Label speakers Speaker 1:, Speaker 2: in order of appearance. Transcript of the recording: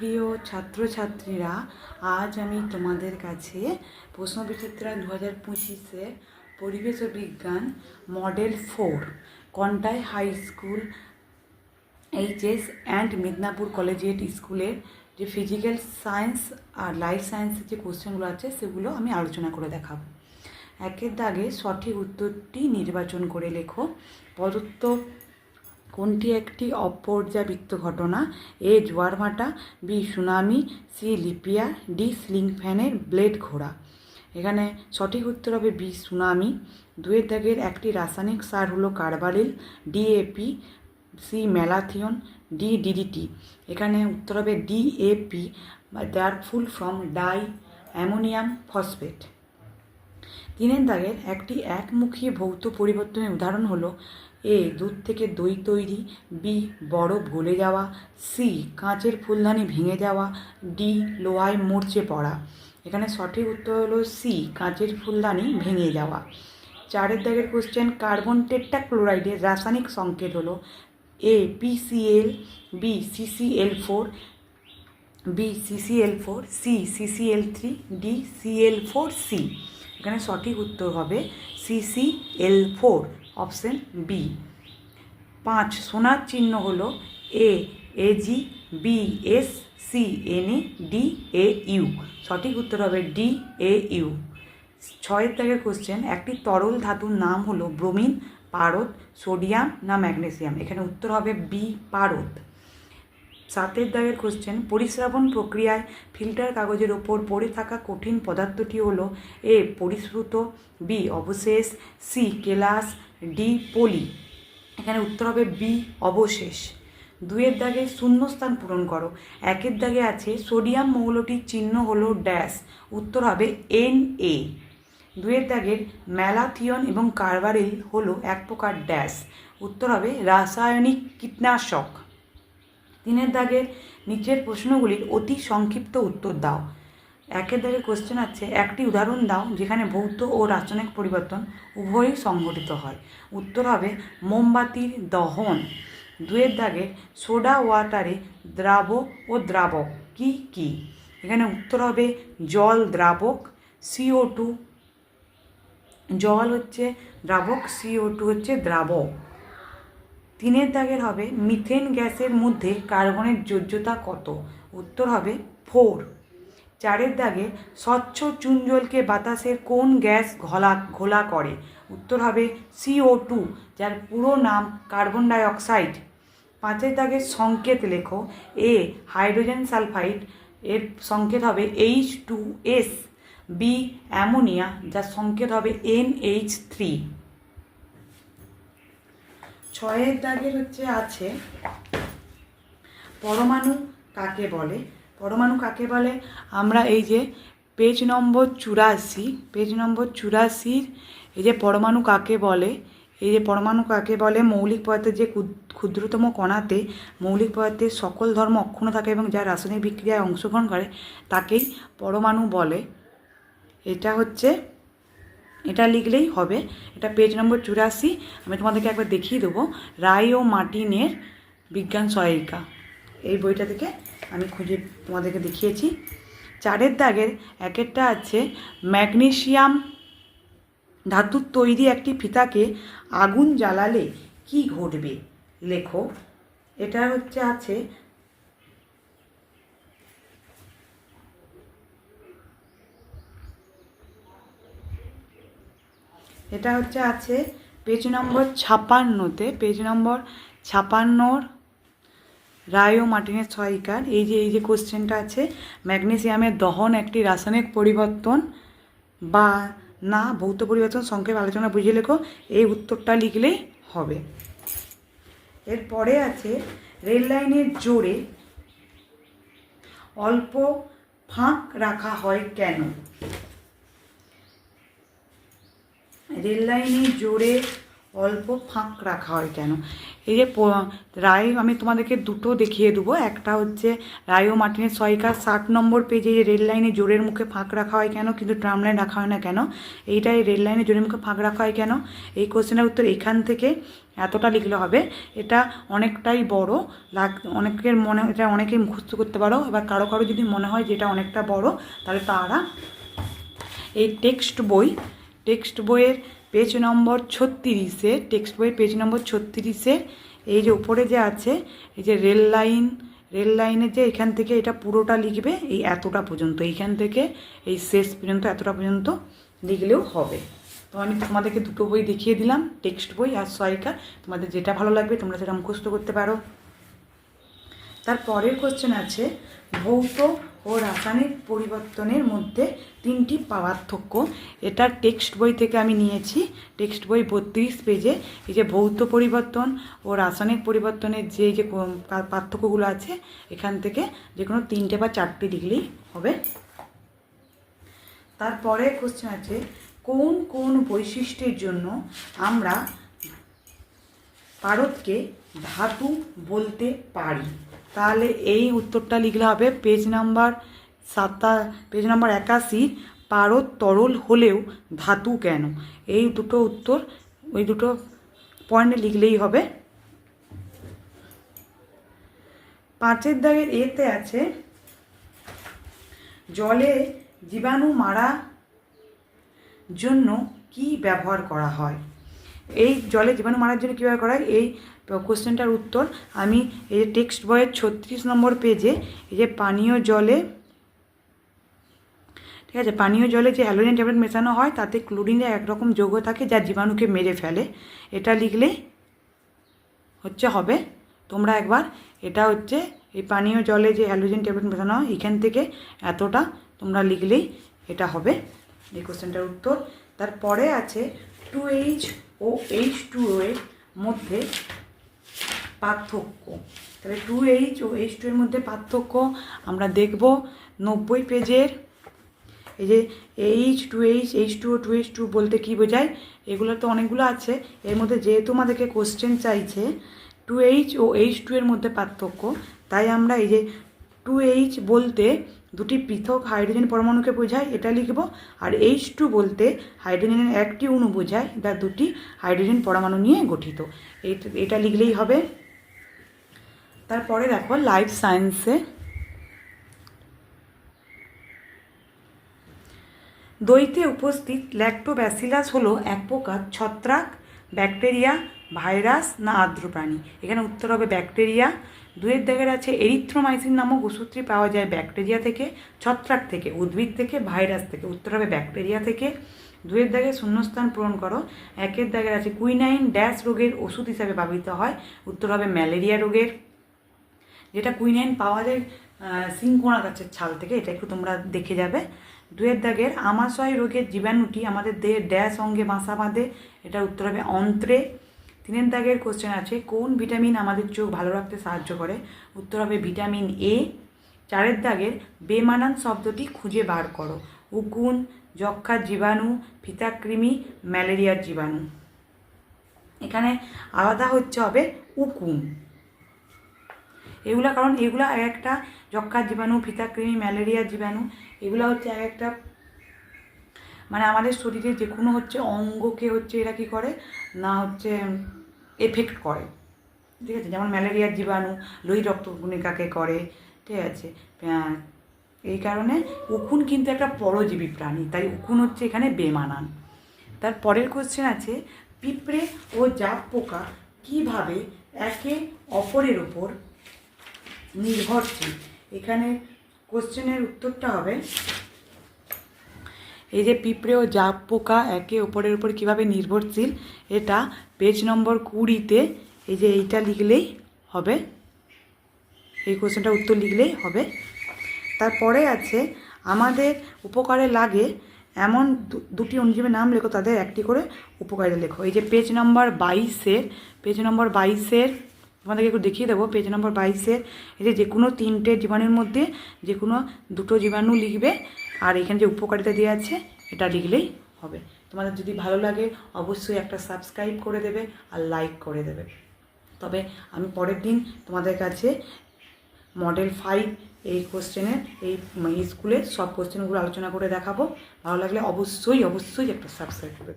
Speaker 1: প্রিয় ছাত্রছাত্রীরা, আজ আমি তোমাদের কাছে প্রশ্নবিচিত্রা দু হাজার পঁচিশের পরিবেশ বিজ্ঞান model four, Contai high school, HS and Medinipur collegiate স্কুলের যে ফিজিক্যাল সায়েন্স আর লাইফ সায়েন্সের যে কোশ্চেনগুলো আছে, সেগুলো আমি আলোচনা করে দেখাবো। একের দাগে সঠিক উত্তরটি নির্বাচন করে লেখো। প্রদত্ত কোনটি একটি অপর্যাবৃত্ত ঘটনা। এ জোয়ার ভাটা বি সুনামি, সি লিপিয়া, ডি স্লিং ফ্যানের ব্লেড ঘোড়া। এখানে সঠিক উত্তর হবে বি সুনামি। দুয়ের দাগের একটি রাসায়নিক সার হলো carbaryl DAP C malathion D DDT এখানে উত্তর হবে ডিএপি যার full form diammonium phosphate. তিনের দাগের একটি একমুখী ভৌত পরিবর্তনের উদাহরণ হলো এ দুধ থেকে দই তৈরি, বি বরফ গলে যাওয়া, সি কাঁচের ফুলদানি ভেঙে যাওয়া, ডি লোহায় মরচে পড়া। এখানে সঠিক উত্তর হলো সি, কাঁচের ফুলদানি ভেঙে যাওয়া। চারের দাগের কোশ্চেন কার্বন টেট্রাক্লোরাইডের রাসায়নিক সংকেত হলো A PCL B CCL four, B CCL four, C CCL three, D CL four, C. এখানে সঠিক উত্তর হবে সিসিএল ফোর। Option B. পাঁচ, সোনার চিহ্ন হলো A AG B, S, C, N A D, A, U. সঠিক উত্তর হবে ডি, এ, ইউ। ছয়ের দাগের কোশ্চেন একটি তরল ধাতুর নাম হলো ব্রোমিন, পারদ, সোডিয়াম না ম্যাগনেসিয়াম। এখানে উত্তর হবে বি, পারদ। সাতের দাগের কোশ্চেন পরিশ্রাবণ প্রক্রিয়ায় ফিল্টার কাগজের ওপর পড়ে থাকা কঠিন পদার্থটি হলো এ পরিশ্রুত, বি অবশেষ, সি কেলাস, ডি পলি। এখানে উত্তর হবে বি অবশেষ। দুয়ের দাগে শূন্যস্থান পূরণ করো। একের দাগে আছে সোডিয়াম মৌলটির চিহ্ন হলো ড্যাশ। উত্তর হবে এন এ। দুয়ের দাগের ম্যালাথিয়ন এবং কার্বারিল হলো এক প্রকার ড্যাশ। উত্তর হবে রাসায়নিক কীটনাশক। তিনের দাগের নিচের প্রশ্নগুলির অতি সংক্ষিপ্ত উত্তর দাও। একের দাগের কোশ্চেন আছে, একটি উদাহরণ দাও যেখানে ভৌত ও রাসায়নিক পরিবর্তন উভয়ই সংঘটিত হয়। উত্তর হবে, মোমবাতির দহন। দুয়ের দাগের সোডা ওয়াটারে দ্রাবক ও দ্রাবক, কি কি? এখানে উত্তর হবে, জল দ্রাবক সিও টু জল হচ্ছে দ্রাবক সিও টু হচ্ছে দ্রাবক তিনের দাগের হবে মিথেন গ্যাসের মধ্যে কার্বনের যোজ্যতা কত? উত্তর হবে ফোর। চারের দাগে স্বচ্ছ চুন জলকে বাতাসের কোন গ্যাস ঘোলা ঘোলা করে? উত্তর হবে সিও টু, যার পুরো নাম কার্বন ডাইঅক্সাইড। পাঁচের দাগের সংকেত লেখো। এ, হাইড্রোজেন সালফাইড, এর সংকেত হবে H two S. B, ammonia, যার সংকেত হবে এন এইচ থ্রি। ছয়ের দাগের হচ্ছে আছে। পরমাণু কাকে বলে? পরমাণু কাকে বলে? আমরা এই যে পেজ নম্বর চুরাশি পেজ নম্বর চুরাশির এই যে পরমাণু কাকে বলে? এই যে পরমাণু কাকে বলে? মৌলিক পদার্থের যে ক্ষুদ্রতম কণাতে মৌলিক পদার্থের সকল ধর্ম অক্ষুণ্ণ থাকে এবং যা রাসায়নিক বিক্রিয়ায় অংশগ্রহণ করে, তাকেই পরমাণু বলে। এটা হচ্ছে এটা লিখলেই হবে। এটা পেজ নম্বর চুরাশি। আমি তোমাদেরকে একবার দেখিয়ে দেবো। রায় ও মার্টিনের বিজ্ঞান সহায়িকা। এই বইটা থেকে আমি খুঁজে তোমাদেরকে দেখিয়েছি। চারের দাগের একেরটা আছে, ম্যাগনেশিয়াম ধাতুর তৈরি একটি ফিতাকে আগুন জ্বালালে কি ঘটবে? লেখো। এটা হচ্ছে আছে এটা হচ্ছে আছে পেজ নম্বর ছাপান্নতে পেজ নম্বর ছাপান্নর রায় মার্টিনের সহায়িকার এই যে এই যে কোশ্চেনটা আছে ম্যাগনেসিয়ামের দহন একটি রাসায়নিক পরিবর্তন বা না, ভৌত পরিবর্তন সংক্ষেপ আলোচনা বুঝিয়ে লেখো, এই উত্তরটা লিখলেই হবে। এরপরে আছে, রেল লাইনের জোরে অল্প ফাঁক রাখা হয় কেন? রেল লাইনে জোরে অল্প ফাঁক রাখা হয় কেন? এই যে রায়, আমি তোমাদেরকে দুটো দেখিয়ে দেবো। একটা হচ্ছে রায় ও মার্টিনের সয়কার ষাট নম্বর পেজে যে রেল লাইনে জোরের মুখে ফাঁক রাখা হয় কেন, কিন্তু ট্রাম লাইন রাখা হয় না কেন, এইটাই রেল লাইনে জোরের মুখে ফাঁক রাখা হয় কেন? এই কোশ্চেনের উত্তর এখান থেকে এতটা লিখলে হবে। এটা অনেকটাই বড়, লাগ অনেকের মনে এটা অনেকেই মুখস্থ করতে পারো। এবার কারও কারও যদি মনে হয় যে এটা অনেকটা বড়, তাহলে তারা এই টেক্সট বই টেক্সট বইয়ের পেজ নম্বর ছত্রিশে, টেক্সট বইয়ের পেজ নম্বর ছত্রিশে, এই যে উপরে যে আছে, এই যে রেল লাইন, রেল লাইনের যে এখান থেকে এটা পুরোটা লিখবে, এই এতটা পর্যন্ত, এইখান থেকে এই শেষ পর্যন্ত, এতটা পর্যন্ত লিখলেও হবে। তো আমি তোমাদেরকে দুটো বই দেখিয়ে দিলাম, টেক্সট বই আর সহায়িকা তোমাদের যেটা ভালো লাগবে, তোমরা সেটা মুখস্থ করতে পারো। তার পরের কোশ্চেন আছে, ভৌত ও রাসায়নিক পরিবর্তনের মধ্যে তিনটি পার্থক্য। এটা টেক্সট বই থেকে আমি নিয়েছি। টেক্সট বই বত্রিশ পেজে। এই যে ভৌত পরিবর্তন ও রাসায়নিক পরিবর্তনের যে যে পার্থক্যগুলো আছে, এখান থেকে যে কোনো তিনটে বা চারটে লিখলেই হবে। তারপরে কোশ্চেন আছে, কোন কোন বৈশিষ্ট্যের জন্য আমরা পারদকে ধাতু বলতে পারি? তাহলে এই উত্তরটা লিখলে হবে পেজ নাম্বার সাতা পেজ নাম্বার একাশি, পারদ তরল হলেও ধাতু কেন? এই দুটো উত্তর, ওই দুটো পয়েন্টে লিখলেই হবে। পাঁচের দাগের এতে আছে, জলে জীবাণু মারা জন্য কি ব্যবহার করা হয়? এই জলে জীবাণু মারার জন্য কীভাবে করা হয়? এই কোশ্চেনটার উত্তর আমি এই যে টেক্সট বইয়ের ছত্রিশ নম্বর পেজে এই যে পানীয় জলে, ঠিক আছে, পানীয় জলে যে অ্যালোজেন ট্যাবলেট মেশানো হয়, তাতে ক্লোরিনের একরকম যৌগ থাকে যা জীবাণুকে মেরে ফেলে। এটা লিখলে হচ্ছে হবে, তোমরা একবার এটা হচ্ছে এই পানীয় জলে যে হ্যালোজেন ট্যাবলেট মেশানো হয়, এখান থেকে এতটা তোমরা লিখলেই এটা হবে। এই কোশ্চেনটার উত্তর। তারপরে আছে two H O H two এর মধ্যে পার্থক্য। তাহলে two H O H two এর মধ্যে পার্থক্য আমরা দেখব নব্বই পেজের। এই যে H two H H two O two H two বলতে কী বোঝায়? এগুলো তো অনেকগুলো আছে। এর মধ্যে যেহেতু আমাদেরকে কোশ্চেন চাইছে two H O H two এর মধ্যে পার্থক্য। তাই আমরা এই যে টু এইচ বলতে দুটি পৃথক হাইড্রোজেন পরমাণুকে বোঝায়, এটা লিখব। আর এইচ টু বলতে হাইড্রোজেনের একটি অণু বোঝায়, যা দুটি হাইড্রোজেন পরমাণু নিয়ে গঠিত। এটা লিখলেই হবে। তারপরে দেখো লাইফ সায়েন্সে দইতে উপস্থিত ল্যাক্টোব্যাসিলাস হলো এক প্রকার ছত্রাক ব্যাকটেরিয়া ভাইরাস না আর্দ্র প্রাণী। এখানে উত্তর হবে ব্যাকটেরিয়া দুয়ের দাগের আছে এরিথ্রোমাইসিন নামক ওষুধটি পাওয়া যায় ব্যাকটেরিয়া থেকে, ছত্রাক থেকে, উদ্ভিদ থেকে, ভাইরাস থেকে। উত্তর হবে ব্যাকটেরিয়া থেকে। দুয়ের দাগে শূন্যস্থান পূরণ করো। একের দাগের আছে কুইনাইন ড্যাশ রোগের ওষুধ হিসাবে ব্যবহৃত হয়। উত্তর হবে ম্যালেরিয়া রোগের। যেটা কুইনাইন পাওয়া যায় সিংকোনা গাছের ছাল থেকে, এটা একটু তোমরা দেখে যাবে। দুয়ের দাগের আমাশয় রোগের জীবাণুটি আমাদের দেহের ড্যাশ অঙ্গে বাসা বাঁধে। এটা উত্তর হবে অন্ত্রে। তিনের দাগের কোশ্চেন আছে, কোন ভিটামিন আমাদের চোখ ভালো রাখতে সাহায্য করে? উত্তর হবে ভিটামিন এ চারের দাগের বেমানান শব্দটি খুঁজে বার করো। উকুন যক্ষার জীবাণু, ফিতাকৃমি, ম্যালেরিয়ার জীবাণু। এখানে আলাদা হচ্ছে হবে উকুন। এগুলা কারণ এগুলা এক একটা যক্ষার জীবাণু, ফিতাকৃমি, ম্যালেরিয়ার জীবাণু, এগুলো হচ্ছে এক একটা মানে আমাদের শরীরে যে কোনো হচ্ছে অঙ্গকে হচ্ছে এরা কী করে? না হচ্ছে এফেক্ট করে। ঠিক আছে? যেমন ম্যালেরিয়ার জীবাণু লোহিত রক্তকণিকাকে করে? ঠিক আছে? এই কারণে উকুন কিন্তু একটা পরজীবী প্রাণী, তাই উকুন হচ্ছে এখানে বেমানান। তার পরের কোশ্চেন আছে, পিঁপড়ে ও জাপ পোকা কীভাবে একে অপরের ওপর নির্ভরশীল? এখানে কোশ্চেনের উত্তরটা হবে এই যে পিঁপড়ে ও জাপ পোকা একে অপরের উপর কীভাবে নির্ভরশীল, এটা পেজ নম্বর কুড়িতে এই যে এইটা লিখলেই হবে। এই কোশ্চেনটা উত্তর লিখলেই হবে। তারপরে আছে, আমাদের উপকারে লাগে এমন দুটি অনুজীবের নাম লেখো, তাদের একটি করে উপকারিতা লেখো। এই যে পেজ নম্বর বাইশের পেজ নম্বর বাইশের, তোমাদেরকে একটু দেখিয়ে দেবো পেজ নম্বর বাইশের, এই যে যে কোনো তিনটে জীবাণুর মধ্যে যে কোনো দুটো জীবাণু লিখবে আর এখানে যে উপকারিতা দেওয়া আছে, এটা লিখলেই হবে। তোমাদের যদি ভালো লাগে, অবশ্যই একটা সাবস্ক্রাইব করে দেবে আর লাইক করে দেবে। তবে আমি পরের দিন তোমাদের কাছে মডেল ফাইভ এই কোশ্চেনের এই স্কুলের সব কোশ্চেনগুলো আলোচনা করে দেখাবো। ভালো লাগলে অবশ্যই অবশ্যই একটা সাবস্ক্রাইব করে